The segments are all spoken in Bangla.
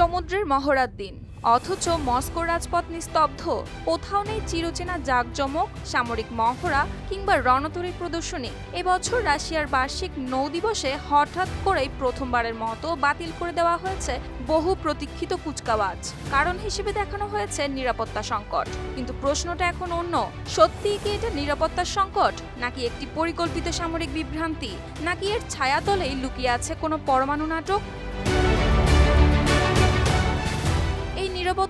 সমুদ্রের মহড়ার দিন। অথচ মস্কো রাজপথ নিস্তব্ধ। কোথাও নেই চিরচেনা জাঁকজমক, সামরিক মহড়া কিংবা রণতরী প্রদর্শনী। এবছর রাশিয়ার বার্ষিক নৌ দিবসে হঠাৎ করেই প্রথমবারের মতো বাতিল করে দেওয়া হয়েছে বহু প্রতীক্ষিত কুচকাওয়াজ। কারণ হিসেবে দেখানো হয়েছে নিরাপত্তা সংকট। কিন্তু প্রশ্নটা এখন অন্য। সত্যিই কি এটা নিরাপত্তার সংকট? নাকি একটি পরিকল্পিত সামরিক বিভ্রান্তি? নাকি এর ছায়াতলেই লুকিয়ে আছে কোনো পরমাণু নাটক?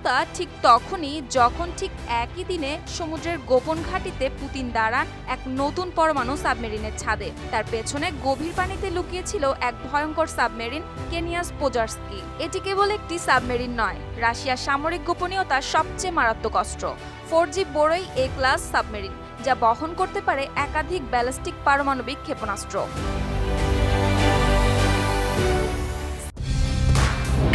এই ঠিক তখনই যখন ঠিক একই দিনে সমুদ্রের গোপন ঘাঁটিতে পুতিন দাঁড়ান এক নতুন পরমাণু সাবমেরিনের ছাদে। তার পেছনে গভীর পানিতে লুকিয়েছিল এক ভয়ঙ্কর সাবমেরিন, কেনিয়াস পোজার্সকি। এটি কেবল একটি সাবমেরিন নয়, রাশিয়ার সামরিক গোপনীয়তার সবচেয়ে মারাত্মক অস্ত্র। ফোর জি বড়ই এ ক্লাস সাবমেরিন, যা বহন করতে পারে একাধিক ব্যালিস্টিক পারমাণবিক ক্ষেপণাস্ত্র।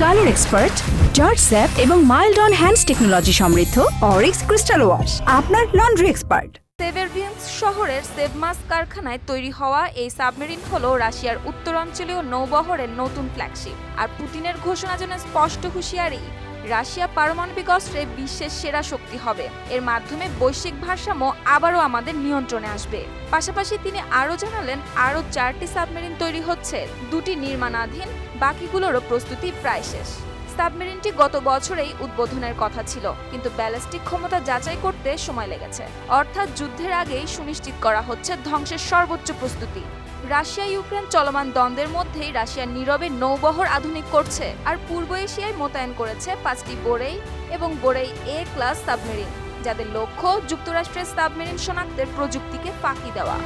কালার এক্সপার্ট, জর্জ স্যাপ এবং মাইল্ড অন হ্যান্ডস টেকনোলজি সমৃদ্ধ অরিক্স ক্রিস্টাল ওয়াশ, আপনার লন্ড্রি এক্সপার্ট। সেভেরভিয়েন্স শহরের সেভমাস কারখানায় তৈরি হওয়া এই সাবমেরিন হল রাশিয়ার উত্তরাঞ্চলীয় নৌবহরের নতুন ফ্ল্যাগশিপ। আর পুতিনের ঘোষণা যেন স্পষ্ট হুঁশিয়ারি রাশিয়া পারমাণবিক অস্ত্রে বিশ্বের সেরা শক্তি হবে। এর মাধ্যমে বৈশ্বিক ভারসাম্য আবারও আমাদের নিয়ন্ত্রণে আসবে। পাশাপাশি তিনি আরও জানালেন, আরও চারটি সাবমেরিন তৈরি হচ্ছে। দুটি নির্মাণাধীন, বাকিগুলোরও প্রস্তুতি প্রায় শেষ। সাবমেরিনটি গত বছরেই উদ্বোধনের কথা ছিল, কিন্তু ব্যালিস্টিক ক্ষমতা যাচাই করতে সময় লেগেছে। অর্থাৎ যুদ্ধের আগেই সুনিশ্চিত করা হচ্ছে ধ্বংসের সর্বোচ্চ প্রস্তুতি। রাশিয়া ইউক্রেন চলমান দ্বন্দ্বের মধ্যেই রাশিয়া নীরবে নৌবহর আধুনিক করছে, আর পূর্ব এশিয়ায় মোতায়েন করেছে পাঁচটি বোরেই এবং বোরেই এ ক্লাস সাবমেরিন, যাদের লক্ষ্য যুক্তরাষ্ট্রের সাবমেরিন শনাক্তের প্রযুক্তিকে ফাঁকি দেওয়া।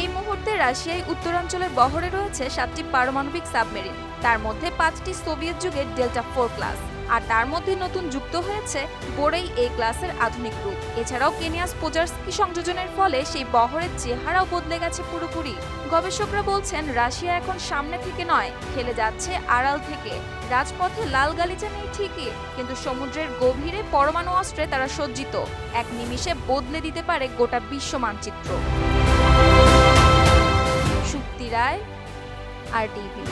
এই মুহূর্তে রাশিয়ায় উত্তরাঞ্চলের বহরে রয়েছে সাতটি পারমাণবিক সাবমেরিন, তার মধ্যে পাঁচটি সোভিয়েত যুগের ডেল্টা ফোর ক্লাস। আর তার মধ্যে নতুন যুক্ত হয়েছে বোরেই এই ক্লাসের আধুনিক রূপ। এছাড়াও কেনিয়াস পোজার্সকি সংযোজনের ফলে সেই বহরের চেহারাও বদলে গেছে পুরোপুরি। গবেষকরা বলছেন, রাশিয়া এখন সামনে থেকে নয়, খেলে যাচ্ছে আড়াল থেকে। রাজপথে লাল গালিচা নেই ঠিকই, কিন্তু সমুদ্রের গভীরে পরমাণু অস্ত্রে তারা সজ্জিত। এক নিমিষে বদলে দিতে পারে গোটা বিশ্ব মানচিত্র। Shukti Roy, R TV.